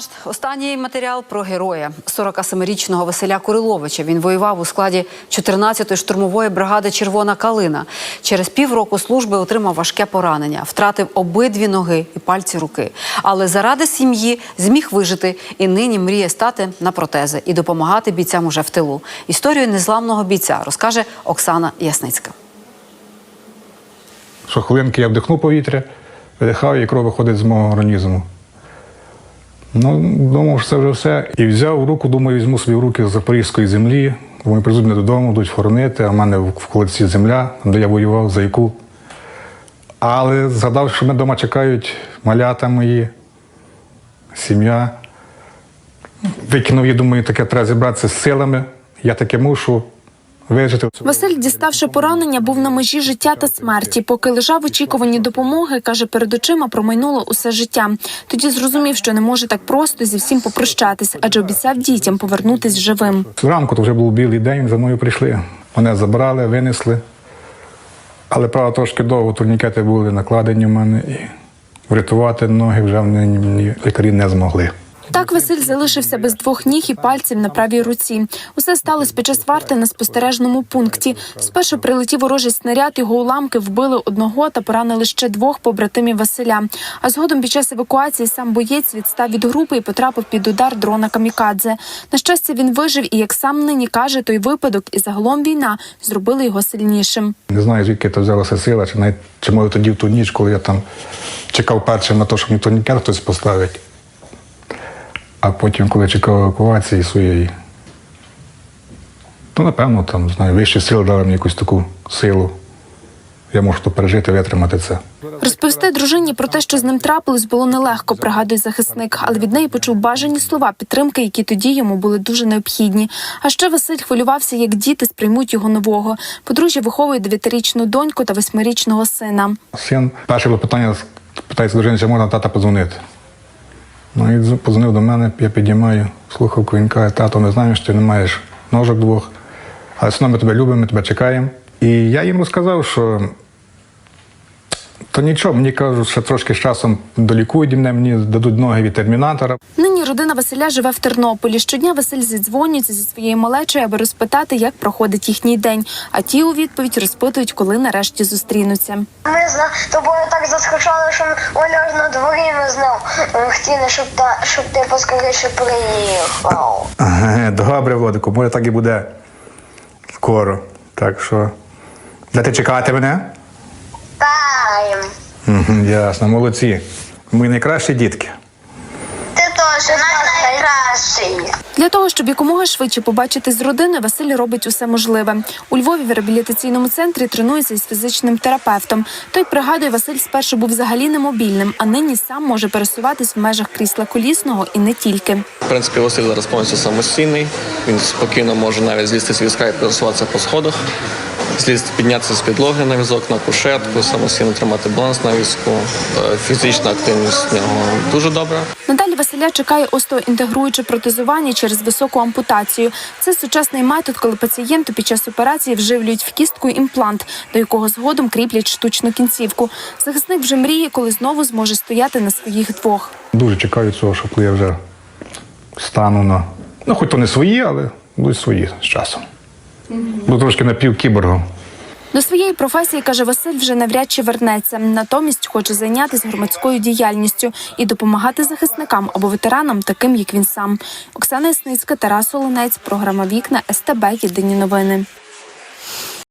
наш останній матеріал про героя 47-річного Василя Куриловича. Він воював у складі 14-ї штурмової бригади Червона калина. Через півроку служби отримав важке поранення, втратив обидві ноги і пальці руки. Але заради сім'ї зміг вижити і нині мріє стати на протези і допомагати бійцям уже в тилу. Історію незламного бійця розкаже Оксана Ясницька. що хвилинки я вдихнув повітря, видихав, і кров виходить з мого організму. Ну, думав, що це вже все. І взяв в руку, думаю, візьму собі в руки з запорізької землі. Вони прийдуть мене додому, будуть хоронити, а в мене в колодці земля, де я воював, за яку. Але згадав, що мене вдома чекають малята мої, сім'я. Викинув її, думаю, таке треба зібратися з силами. Я таке мушу вижити. Василь, діставши поранення, був на межі життя та смерті. Поки лежав в очікуванні допомоги, каже, перед очима промайнуло усе життя. Тоді зрозумів, що не може так просто зі всім попрощатись, адже обіцяв дітям повернутись живим. Зранку то вже був білий день, за мною прийшли. Мене забрали, винесли. Але правда, трошки довго турнікети були накладені в мене і врятувати ноги вже лікарі не змогли. Так Василь залишився без двох ніг і пальців на правій руці. Усе сталося під час варти на спостережному пункті. Спершу прилетів ворожий снаряд, його уламки вбили одного та поранили ще двох побратимів Василя. А згодом під час евакуації сам боєць відстав від групи і потрапив під удар дрона камікадзе. На щастя, він вижив, і як сам нині каже, той випадок і загалом війна зробили його сильнішим. Не знаю, звідки то взялася сила, чи навіть чи може тоді в ту ніч, коли я там чекав першим на те, що мені турнікет хтось поставить. А потім, коли чекав евакуації своєї, то напевно там знаю, вищі сили дали мені якусь таку силу. Я можу то пережити, витримати це. Розповісти дружині про те, що з ним трапилось, було нелегко, пригадує захисник, але від неї почув бажані слова підтримки, які тоді йому були дуже необхідні. А ще Василь хвилювався, як діти сприймуть його нового. Подружжя виховує дев'ятирічну доньку та восьмирічного сина. Син, перше було питання, питається дружини, чи можна тата подзвонити. Ну і позвонив до мене, я підіймаю, слухавку, він каже, тато, ми знаємо, що ти не маєш ножок двох, але все одно ми тебе любимо, ми тебе чекаємо. І я їм розказав, що то нічого, мені кажуть, що трошки з часом долікують мене, мені дадуть ноги від термінатора. Нині родина Василя живе в Тернополі. Щодня Василь зідзвонюється зі своєю малечою, аби розпитати, як проходить їхній день. А ті у відповідь розпитують, коли нарешті зустрінуться. Ми з тобою так заскучали, що Оля на дворі не знав. Хотіли, щоб, та, щоб ти поскоріше приїхав. Добре, Водику, може так і буде скоро. Так що. Де чекати мене? Мгм, Ясно, молодці. Ми найкращі дітки. Ти теж найкращий. Для того, щоб якомога швидше побачити з родиною, Василь робить усе можливе. У Львові в реабілітаційному центрі тренується із фізичним терапевтом. Той пригадує, Василь спершу був взагалі немобільним, а нині сам може пересуватись в межах крісла колісного і не тільки. В принципі, Василь зараз повністю самостійний. Він спокійно може навіть злізти з візка і пересуватися по сходах, злізти, піднятися з підлоги на візок, на кушетку, самостійно тримати баланс на візку. Е, Фізична активність в нього дуже добра. Надалі Василя чекає остеоінтегруюче протезування через високу ампутацію. Це сучасний метод, коли пацієнту під час операції вживлюють в кістку імплант, до якого згодом кріплять штучну кінцівку. Захисник вже мріє, коли знову зможе стояти на своїх двох. Дуже чекаю цього, що коли я вже стану на. Ну, хоч то не свої, але будуть свої з часом. Буду трошки напівкіборгом. До своєї професії каже Василь, вже навряд чи вернеться. Натомість хоче зайнятися громадською діяльністю і допомагати захисникам або ветеранам, таким як він сам. Оксана Ясницька, Тарас Олонець, програма Вікна СТБ. Єдині новини.